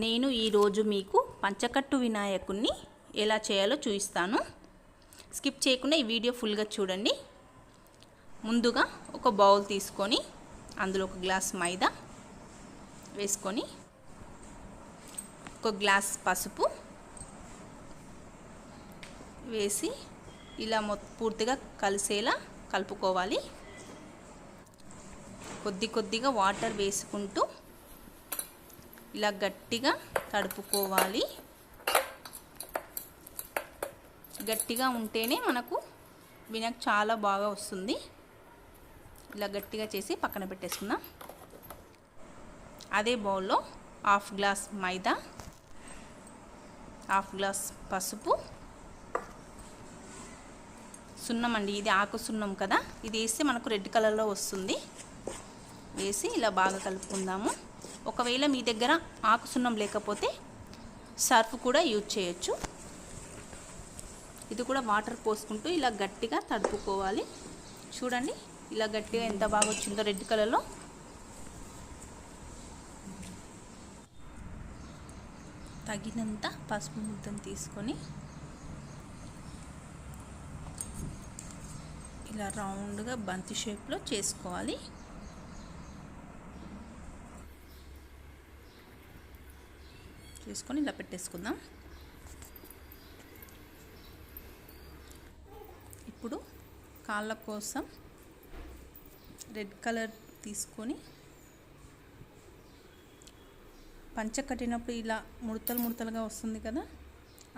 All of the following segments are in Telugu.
నేను ఈరోజు మీకు పంచకట్టు వినాయకుడిని ఎలా చేయాలో చూపిస్తాను. స్కిప్ చేయకుండా ఈ వీడియో ఫుల్గా చూడండి. ముందుగా ఒక బౌల్ తీసుకొని అందులో ఒక గ్లాస్ మైదా వేసుకొని ఒక గ్లాస్ పసుపు వేసి ఇలా పూర్తిగా కలిసేలా కలుపుకోవాలి. కొద్ది కొద్దిగా వాటర్ వేసుకుంటూ ఇలా గట్టిగా తడుపుకోవాలి. గట్టిగా ఉంటేనే మనకు వినాయక్ చాలా బాగా వస్తుంది. ఇలా గట్టిగా చేసి పక్కన పెట్టేసుకుందాం. అదే బౌల్లో half glass maida half glass పసుపు సున్నం అండి ఇది ఆకు సున్నం కదా? ఇది వేస్తే మనకు రెడ్ కలర్లో వస్తుంది. వేసి ఇలా బాగా కలుపుకుందాము. ఒకవేళ మీ దగ్గర ఆకు సున్నం లేకపోతే సర్ఫ్ కూడా యూజ్ చేయొచ్చు. ఇది కూడా వాటర్ పోసుకుంటూ ఇలా గట్టిగా తడుపుకోవాలి. చూడండి ఇలా గట్టిగా ఎంత బాగా వచ్చిందో రెడ్ కలర్లో. తగినంత పసుపు ముద్దను తీసుకొని ఇలా రౌండ్గా బంతి షేప్లో చేసుకోవాలి. చేసుకొని ఇలా పెట్టేసుకుందాం. ఇప్పుడు కాళ్ళ కోసం రెడ్ కలర్ తీసుకొని పంచ కట్టినప్పుడు ఇలా ముడతలు ముడతలుగా వస్తుంది కదా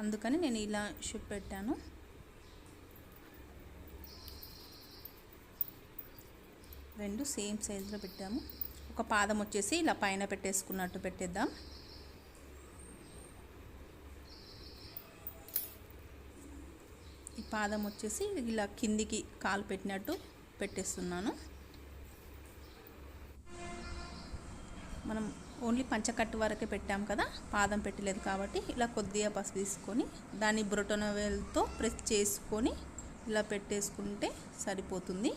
అందుకని నేను ఇలా షేప్ పెట్టాను. రెండు సేమ్ సైజులో పెట్టాము. ఒక పాదం వచ్చేసి ఇలా పైన పెట్టేసుకున్నట్టు పెట్టేద్దాం. ఈ పాదం వచ్చేసి ఇలా కిందికి కాలు పెట్టినట్టు పెట్టేస్తున్నాను. మనం ఓన్లీ పంచకట్టు వరకే పెట్టాం కదా పాదం పెట్టలేదు కాబట్టి ఇలా కొద్దిగా పసుపు తీసుకొని దాన్ని బ్రొటనవేల్తో ప్రెస్ చేసుకొని ఇలా పెట్టేసుకుంటే సరిపోతుంది.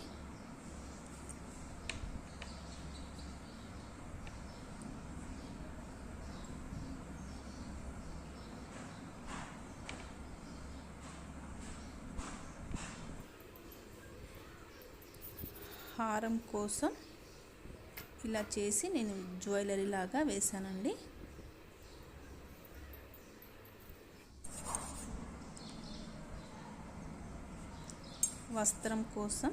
హారం కోసం ఇలా చేసి నేను జ్యువెలరీ లాగా వేశానండి. వస్త్రం కోసం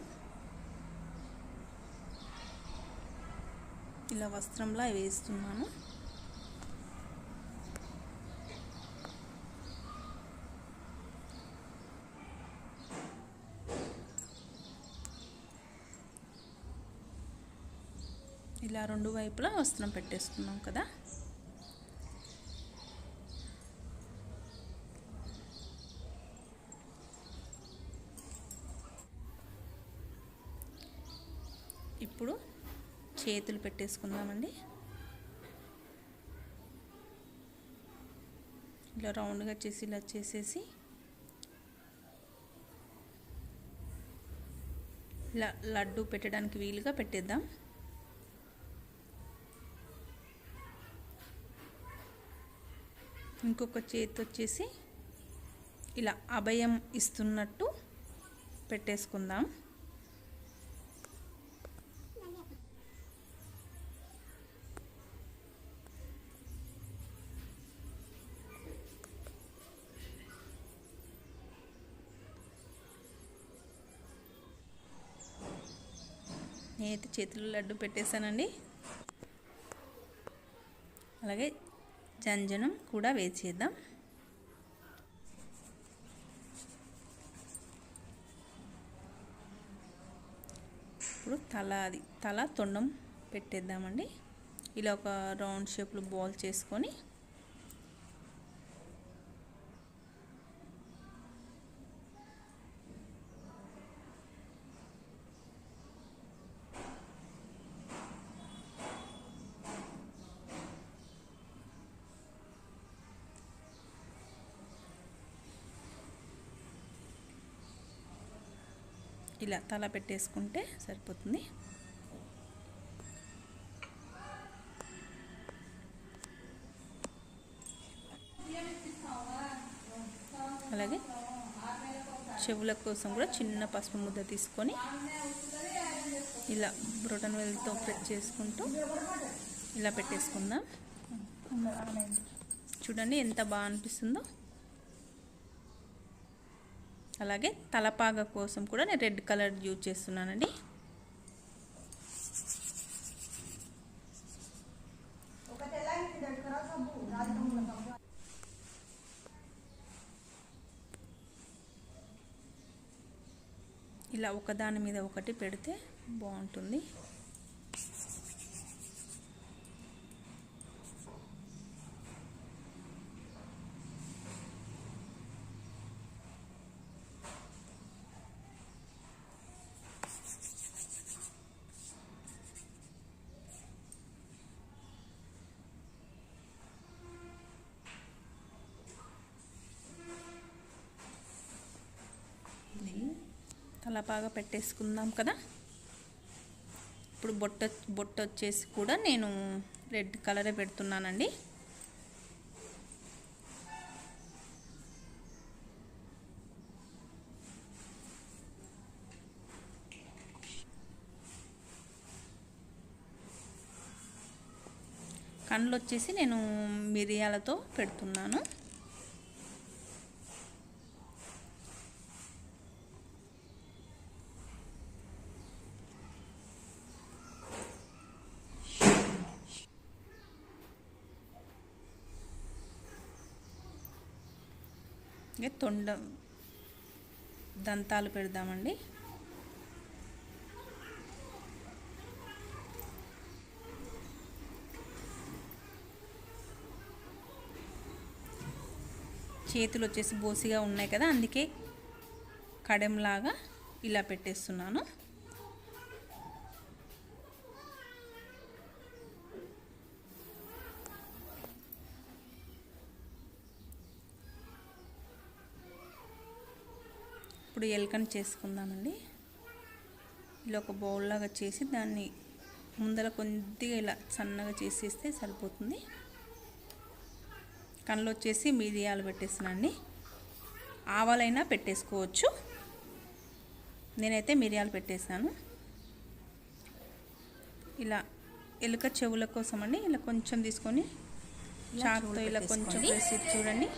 ఇలా వస్త్రంలా వేస్తున్నాను. ఇలా రెండు వైపులా వస్త్రం పెట్టేసుకున్నాం కదా. ఇప్పుడు చేతులు పెట్టేసుకుందామండి. ఇలా రౌండ్గా చేసి ఇలా చేసేసి ఇలా లడ్డు పెట్టడానికి వీలుగా పెట్టేద్దాం. ఇంకొక చేతి వచ్చేసి ఇలా అభయం ఇస్తున్నట్టు పెట్టేసుకుందాం. నేనైతే చేతిలో లడ్డు పెట్టేశానండి. అలాగే జంజనం కూడా వేసేద్దాం ఇప్పుడు తల అది తల తొండం పెట్టేద్దామండి. ఇలా ఒక రౌండ్ షేప్లో బాల్ చేసుకొని ఇలా తల పెట్టేసుకుంటే సరిపోతుంది. అలాగే చెవుల కోసం కూడా చిన్న పసుపు ముద్ద తీసుకొని ఇలా బ్రోటన్ వెల్తో ప్రెస్ చేసుకుంటూ ఇలా పెట్టేసుకుందాం. చూడండి ఎంత బాగా అనిపిస్తుందో. అలాగే తలపాగ కోసం కూడా నేను రెడ్ కలర్ యూజ్ చేస్తున్నానండి. ఇలా ఒకదాని మీద ఒకటి పెడితే బాగుంటుంది. తలపాగా పెట్టేసుకుందాం కదా. ఇప్పుడు బొట్ట బొట్ట వచ్చేసి కూడా నేను రెడ్ కలరే పెడుతున్నానండి. కళ్ళు వచ్చేసి నేను మిరియాలతో పెడుతున్నాను. ఇంకా తొండ దంతాలు పెడదామండి. చేతులు వచ్చేసి బోసిగా ఉన్నాయి కదా అందుకే కడెంలాగా ఇలా పెట్టేస్తున్నాను. ఇప్పుడు ఎలుకని చేసుకుందామండి. ఇలా ఒక బౌల్ లాగా చేసి దాన్ని ముందర కొద్దిగా ఇలా సన్నగా చేసేస్తే సరిపోతుంది. కళ్ళు వచ్చేసి మిరియాలు పెట్టేసానండి ఆవాలైనా పెట్టేసుకోవచ్చు. నేనైతే మిరియాలు పెట్టేశాను. ఇలా ఎలుక చెవుల కోసం అండి ఇలా కొంచెం తీసుకొని చాకుతో ఇలా కొంచెం వేసి చూడండి.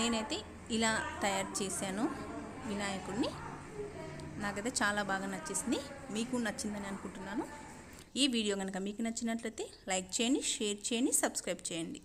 నేనైతే ఇలా తయారు చేశాను. వినాయకుడిని. నాకైతే చాలా బాగా నచ్చేసింది. మీకు నచ్చిందని అనుకుంటున్నాను. ఈ వీడియో కనుక మీకు నచ్చినట్లయితే లైక్ చేయండి షేర్ చేయండి సబ్స్క్రైబ్ చేయండి.